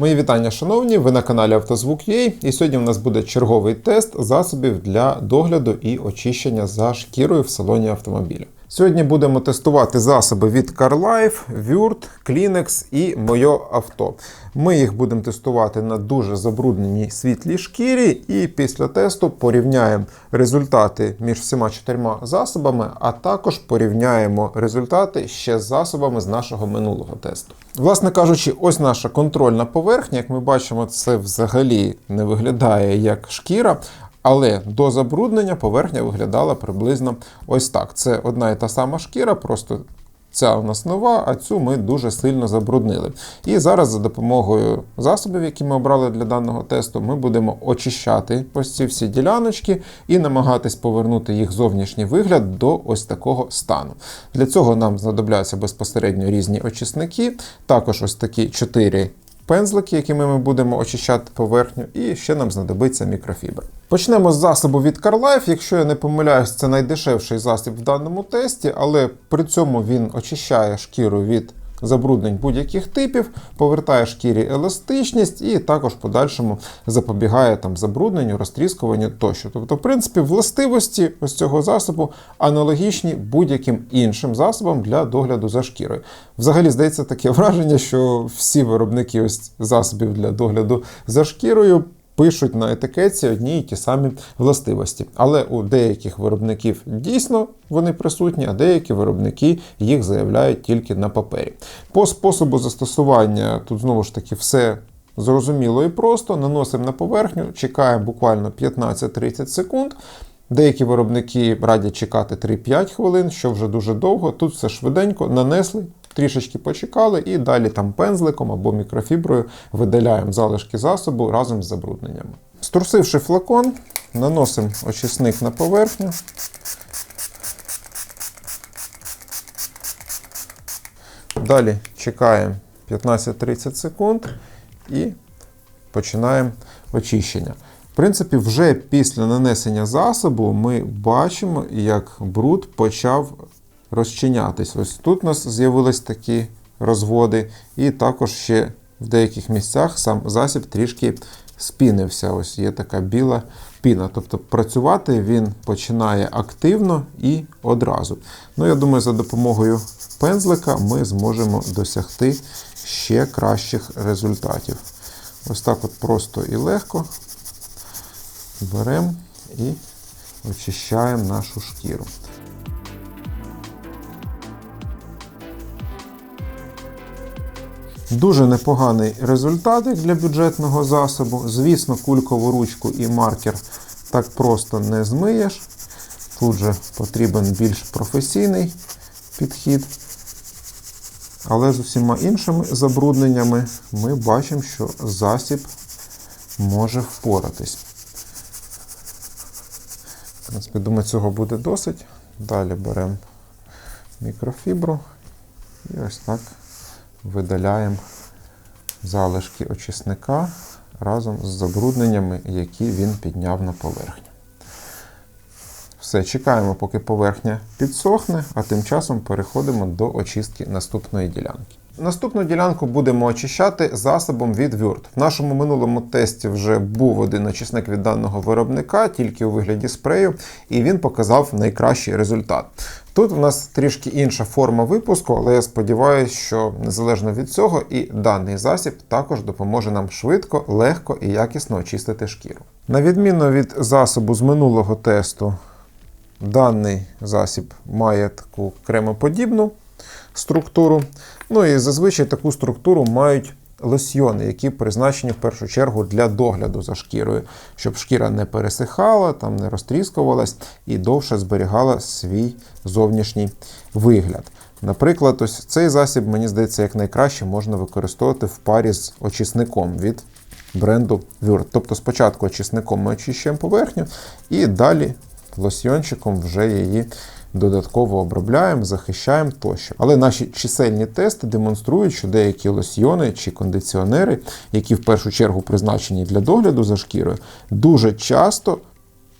Мої вітання, шановні! Ви на каналі Автозвук.ua і сьогодні у нас буде черговий тест засобів для догляду і очищення за шкірою в салоні автомобіля. Сьогодні будемо тестувати засоби від CarLife, Wurt, Kleenex і Моє авто. Ми їх будемо тестувати на дуже забрудненій світлій шкірі, і після тесту порівняємо результати між всіма чотирма засобами, а також порівняємо результати ще з засобами з нашого минулого тесту. Власне кажучи, ось наша контрольна поверхня. Як ми бачимо, це взагалі не виглядає як шкіра. Але до забруднення поверхня виглядала приблизно ось так. Це одна і та сама шкіра, просто ця у нас нова, а цю ми дуже сильно забруднили. І зараз за допомогою засобів, які ми обрали для даного тесту, ми будемо очищати ось ці всі діляночки і намагатись повернути їх зовнішній вигляд до ось такого стану. Для цього нам знадобляться безпосередньо різні очисники, також ось такі чотири пензлики, якими ми будемо очищати поверхню, і ще нам знадобиться мікрофібра. Почнемо з засобу від CarLife. Якщо я не помиляюсь, це найдешевший засіб в даному тесті, але при цьому він очищає шкіру від забруднень будь-яких типів, повертає шкірі еластичність і також в подальшому запобігає там забрудненню, розтріскуванню тощо. Тобто, в принципі, властивості ось цього засобу аналогічні будь-яким іншим засобам для догляду за шкірою. Взагалі здається таке враження, що всі виробники ось засобів для догляду за шкірою пишуть на етикетці одні і ті самі властивості. Але у деяких виробників дійсно вони присутні, а деякі виробники їх заявляють тільки на папері. По способу застосування тут знову ж таки все. Зрозуміло і просто наносимо на поверхню, чекаємо буквально 15-30 секунд. Деякі виробники радять чекати 3-5 хвилин, що вже дуже довго. Тут все швиденько нанесли, трішечки почекали, і далі там пензликом або мікрофіброю видаляємо залишки засобу разом з забрудненнями. Струсивши флакон, наносимо очисник на поверхню. Далі чекаємо 15-30 секунд і починаємо очищення. В принципі, вже після нанесення засобу ми бачимо, як бруд почав розчинятись. Ось тут у нас з'явились такі розводи, і також ще в деяких місцях сам засіб трішки спінився. Ось є така біла піна. Тобто працювати він починає активно і одразу. Ну, я думаю, за допомогою пензлика ми зможемо досягти ще кращих результатів. Ось так от просто і легко беремо і очищаємо нашу шкіру. Дуже непоганий результат як для бюджетного засобу. Звісно, кулькову ручку і маркер так просто не змиєш. Тут же потрібен більш професійний підхід. Але з усіма іншими забрудненнями ми бачимо, що засіб може впоратись. В принципі, думаю, цього буде досить. Далі беремо мікрофібру і ось так видаляємо залишки очисника разом з забрудненнями, які він підняв на поверхню. Все, чекаємо, поки поверхня підсохне, а тим часом переходимо до очистки наступної ділянки. Наступну ділянку будемо очищати засобом від Wurt. В нашому минулому тесті вже був один очисник від даного виробника, тільки у вигляді спрею, і він показав найкращий результат. Тут у нас трішки інша форма випуску, але я сподіваюся, що незалежно від цього, і даний засіб також допоможе нам швидко, легко і якісно очистити шкіру. На відміну від засобу з минулого тесту, даний засіб має таку кремоподібну структуру. Ну і зазвичай таку структуру мають лосьйони, які призначені в першу чергу для догляду за шкірою, щоб шкіра не пересихала, там не розтріскувалась і довше зберігала свій зовнішній вигляд. Наприклад, ось цей засіб, мені здається, як найкраще можна використовувати в парі з очисником від бренду Word. Тобто спочатку очисником ми очищуємо поверхню і далі лосьйончиком вже її додатково обробляємо, захищаємо тощо. Але наші чисельні тести демонструють, що деякі лосьйони чи кондиціонери, які в першу чергу призначені для догляду за шкірою, дуже часто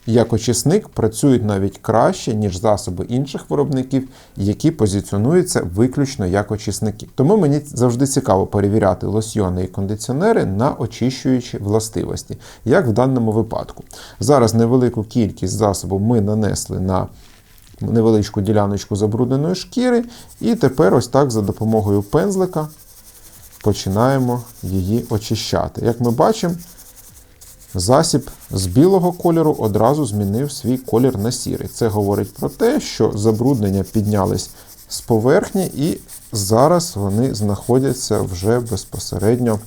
як очисник працюють навіть краще, ніж засоби інших виробників, які позиціонуються виключно як очисники. Тому мені завжди цікаво перевіряти лосьйони і кондиціонери на очищуючі властивості, як в даному випадку. Зараз невелику кількість засобу ми нанесли на невеличку діляночку забрудненої шкіри, і тепер ось так за допомогою пензлика починаємо її очищати. Як ми бачимо, засіб з білого кольору одразу змінив свій колір на сірий. Це говорить про те, що забруднення піднялись з поверхні, і зараз вони знаходяться вже безпосередньо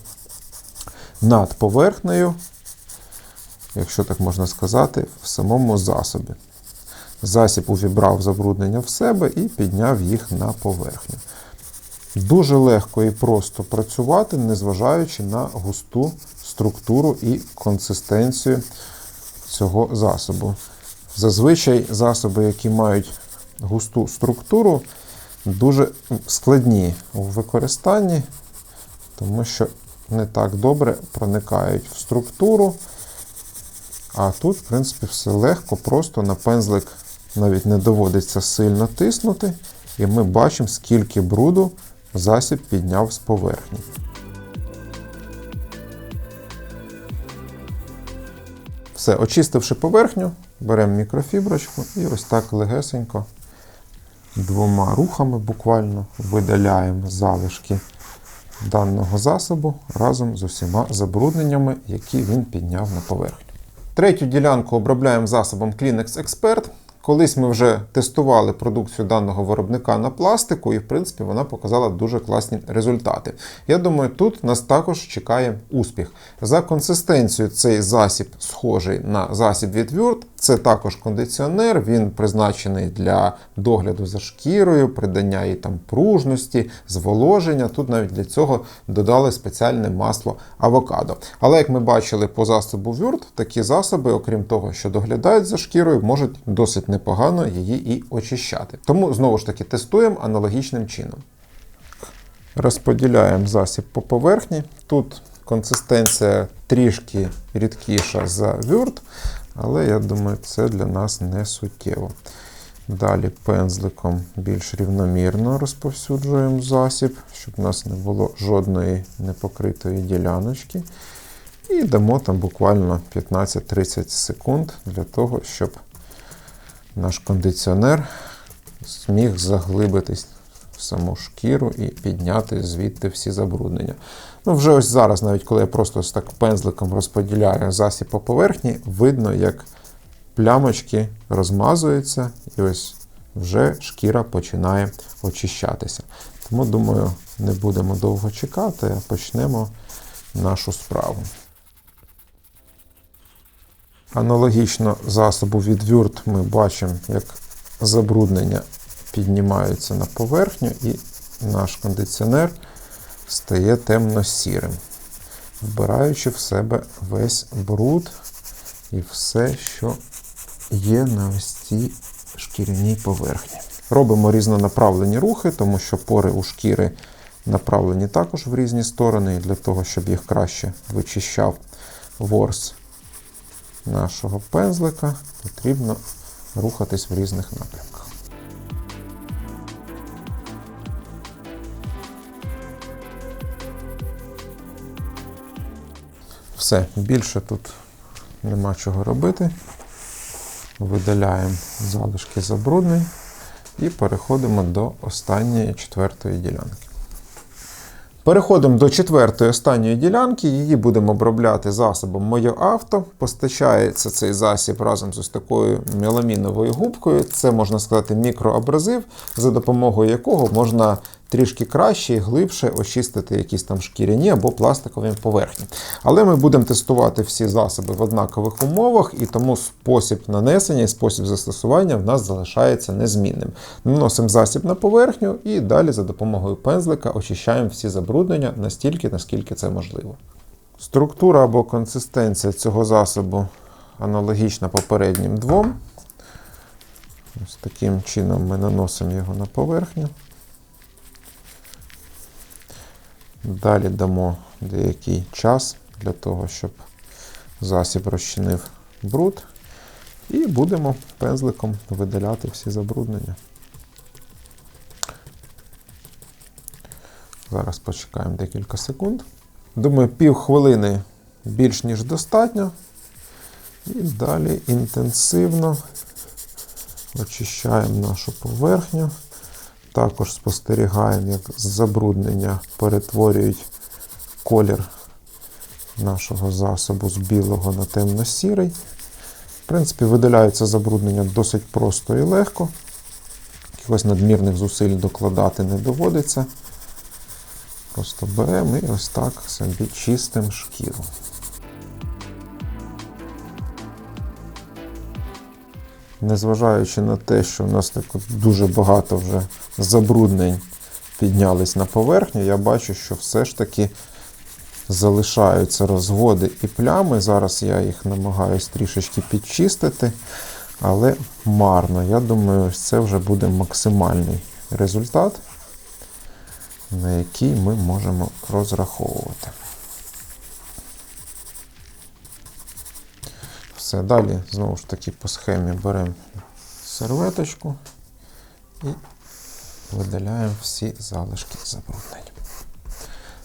над поверхнею, якщо так можна сказати, в самому засобі. Засіб увібрав забруднення в себе і підняв їх на поверхню. Дуже легко і просто працювати, незважаючи на густу структуру і консистенцію цього засобу. Зазвичай засоби, які мають густу структуру, дуже складні у використанні, тому що не так добре проникають в структуру. А тут, в принципі, все легко, просто на пензлик навіть не доводиться сильно тиснути, і ми бачимо, скільки бруду засіб підняв з поверхні. Все, очистивши поверхню, беремо мікрофіброчку і ось так легесенько, двома рухами буквально видаляємо залишки даного засобу разом з усіма забрудненнями, які він підняв на поверхню. Третю ділянку обробляємо засобом Kleenex Expert. Колись ми вже тестували продукцію даного виробника на пластику, і в принципі вона показала дуже класні результати. Я думаю, тут нас також чекає успіх. За консистенцією цей засіб схожий на засіб від Word. Це також кондиціонер, він призначений для догляду за шкірою, придання їй там пружності, зволоження. Тут навіть для цього додали спеціальне масло авокадо. Але як ми бачили по засобу Word, такі засоби, окрім того, що доглядають за шкірою, можуть досить непогано її і очищати. Тому знову ж таки тестуємо аналогічним чином. Розподіляємо засіб по поверхні. Тут консистенція трішки рідкіша за Word, але я думаю, це для нас не суттєво. Далі пензликом більш рівномірно розповсюджуємо засіб, щоб у нас не було жодної непокритої діляночки. І дамо там буквально 15-30 секунд для того, щоб наш кондиціонер зміг заглибитись в саму шкіру і підняти звідти всі забруднення. Ну, вже ось зараз, навіть коли я просто ось так пензликом розподіляю засіб по поверхні, видно, як плямочки розмазуються, і ось вже шкіра починає очищатися. Тому, думаю, не будемо довго чекати, а почнемо нашу справу. Аналогічно засобу від Word ми бачимо, як забруднення піднімаються на поверхню, і наш кондиціонер стає темно-сірим, вбираючи в себе весь бруд і все, що є на ось цій шкіряній поверхні. Робимо різнонаправлені рухи, тому що пори у шкіри направлені також в різні сторони, для того, щоб їх краще вичищав ворс нашого пензлика, потрібно рухатись в різних напрямках. Все, більше тут нема чого робити. Видаляємо залишки забруднень і переходимо до останньої четвертої ділянки. Переходимо до четвертої останньої ділянки. Її будемо обробляти засобом Моє авто. Постачається цей засіб разом з такою меламіновою губкою. Це можна сказати мікроабразив, за допомогою якого можна трішки краще і глибше очистити якісь там шкіряні або пластикові поверхні. Але ми будемо тестувати всі засоби в однакових умовах, і тому спосіб нанесення і спосіб застосування в нас залишається незмінним. Наносимо засіб на поверхню і далі за допомогою пензлика очищаємо всі забруднення настільки, наскільки це можливо. Структура або консистенція цього засобу аналогічна попереднім двом. Ось таким чином ми наносимо його на поверхню. Далі дамо деякий час для того, щоб засіб розчинив бруд. І будемо пензликом видаляти всі забруднення. Зараз почекаємо декілька секунд. Думаю, пів хвилини більш ніж достатньо. І далі інтенсивно очищаємо нашу поверхню. Також спостерігаємо, як забруднення перетворюють колір нашого засобу з білого на темно-сірий. В принципі, видаляється забруднення досить просто і легко. Якихось надмірних зусиль докладати не доводиться. Просто беремо і ось так собі чистимо шкіру. Незважаючи на те, що у нас так дуже багато вже забруднень піднялись на поверхню, я бачу, що все ж таки залишаються розводи і плями. Зараз я їх намагаюсь трішечки підчистити, але марно. Я думаю, це вже буде максимальний результат, на який ми можемо розраховувати. Все, далі знову ж таки по схемі беремо серветочку і видаляємо всі залишки забруднень.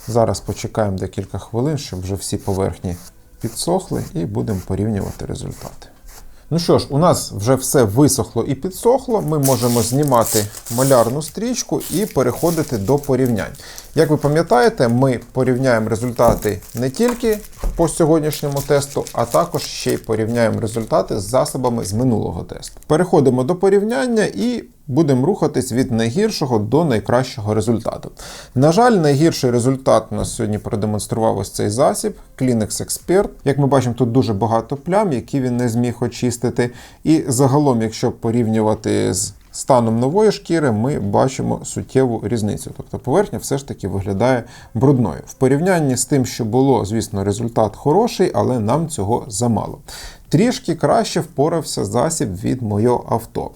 Зараз почекаємо декілька хвилин, щоб вже всі поверхні підсохли, і будемо порівнювати результати. Ну що ж, у нас вже все висохло і підсохло. Ми можемо знімати малярну стрічку і переходити до порівнянь. Як ви пам'ятаєте, ми порівняємо результати не тільки по сьогоднішньому тесту, а також ще й порівняємо результати з засобами з минулого тесту. Переходимо до порівняння і будемо рухатись від найгіршого до найкращого результату. На жаль, найгірший результат нас сьогодні продемонстрував ось цей засіб Kleenex Expert. Як ми бачимо, тут дуже багато плям, які він не зміг очистити. І загалом, якщо порівнювати з станом нової шкіри, ми бачимо суттєву різницю. Тобто поверхня все ж таки виглядає брудною. В порівнянні з тим, що було, звісно, результат хороший, але нам цього замало. Трішки краще впорався засіб від моє авто.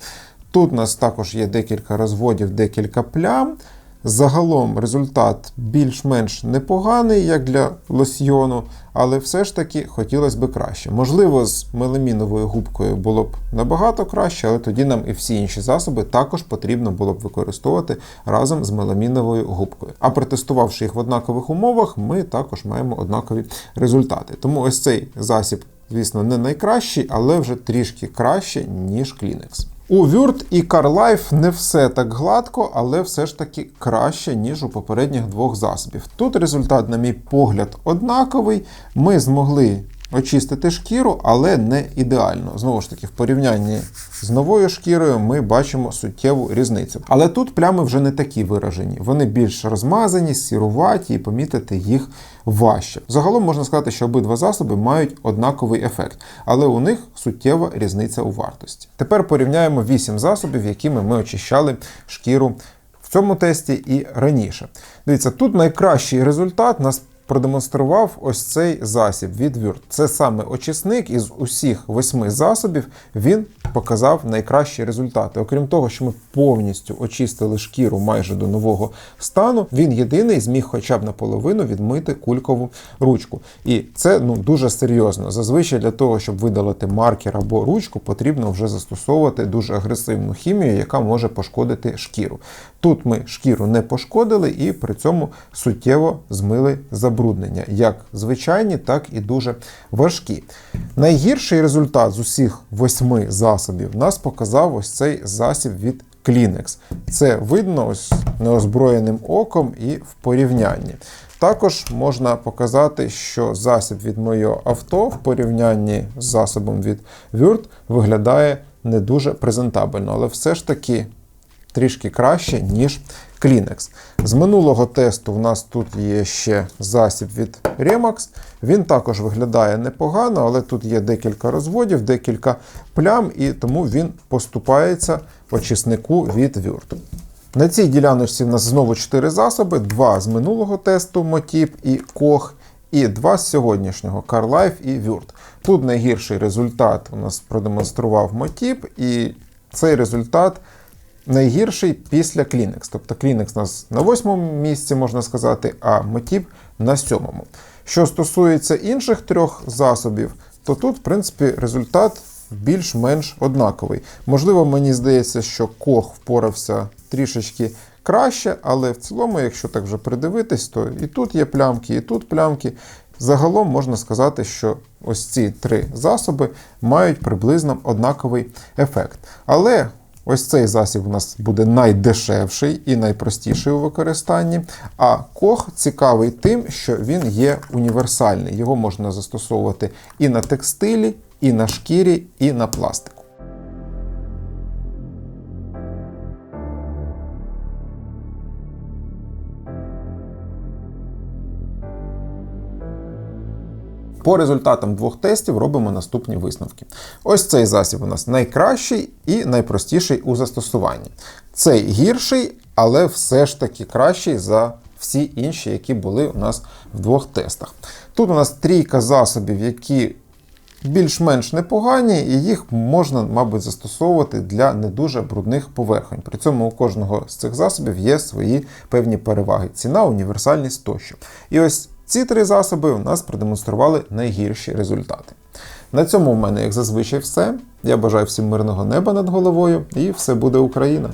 Тут у нас також є декілька розводів, декілька плям. Загалом результат більш-менш непоганий, як для лосьйону, але все ж таки хотілося б краще. Можливо, з меламіновою губкою було б набагато краще, але тоді нам і всі інші засоби також потрібно було б використовувати разом з меламіновою губкою. А протестувавши їх в однакових умовах, ми також маємо однакові результати. Тому ось цей засіб, звісно, не найкращий, але вже трішки краще, ніж Kleenex. У Вюрт і CarLife не все так гладко, але все ж таки краще, ніж у попередніх двох засобів. Тут результат, на мій погляд, однаковий. Ми змогли очистити шкіру, але не ідеально. Знову ж таки, в порівнянні з новою шкірою ми бачимо суттєву різницю. Але тут плями вже не такі виражені. Вони більш розмазані, сіруваті, і помітити їх важче. Загалом можна сказати, що обидва засоби мають однаковий ефект, але у них суттєва різниця у вартості. Тепер порівняємо 8 засобів, якими ми очищали шкіру в цьому тесті і раніше. Дивіться, тут найкращий результат нас продемонстрував ось цей засіб від. Це саме очисник із усіх восьми засобів він показав найкращі результати. Окрім того, що ми повністю очистили шкіру майже до нового стану, він єдиний зміг хоча б наполовину відмити кулькову ручку. І це ну дуже серйозно. Зазвичай для того, щоб видалити маркер або ручку, потрібно вже застосовувати дуже агресивну хімію, яка може пошкодити шкіру. Тут ми шкіру не пошкодили і при цьому суттєво змили забруднення, як звичайні, так і дуже важкі. Найгірший результат з усіх восьми засобів нас показав ось цей засіб від Kleenex. Це видно ось неозброєним оком і в порівнянні. Також можна показати, що засіб від моє авто в порівнянні з засобом від Word виглядає не дуже презентабельно, але все ж таки трішки краще, ніж Kleenex. З минулого тесту в нас тут є ще засіб від Remax. Він також виглядає непогано, але тут є декілька розводів, декілька плям, і тому він поступається очиснику від Word. На цій діляночці в нас знову 4 засоби: два з минулого тесту Motip і Koch, і два з сьогоднішнього CarLife і Word. Тут найгірший результат у нас продемонстрував Motip, і цей результат найгірший після Kleenex. Тобто Kleenex у нас на восьмому місці, можна сказати, а Motip на сьомому. Що стосується інших трьох засобів, то тут, в принципі, результат більш-менш однаковий. Можливо, мені здається, що Кох впорався трішечки краще, але в цілому, якщо так вже придивитись, то і тут є плямки, і тут плямки. Загалом можна сказати, що ось ці три засоби мають приблизно однаковий ефект. Але ось цей засіб у нас буде найдешевший і найпростіший у використанні. А кох цікавий тим, що він є універсальний. Його можна застосовувати і на текстилі, і на шкірі, і на пластику. По результатам двох тестів робимо наступні висновки. Ось цей засіб у нас найкращий і найпростіший у застосуванні. Цей гірший, але все ж таки кращий за всі інші, які були у нас в двох тестах. Тут у нас трійка засобів, які більш-менш непогані, і їх можна, мабуть, застосовувати для не дуже брудних поверхонь. При цьому у кожного з цих засобів є свої певні переваги: ціна, універсальність тощо. І ось ці три засоби у нас продемонстрували найгірші результати. На цьому в мене, як зазвичай, все. Я бажаю всім мирного неба над головою, і все буде Україна!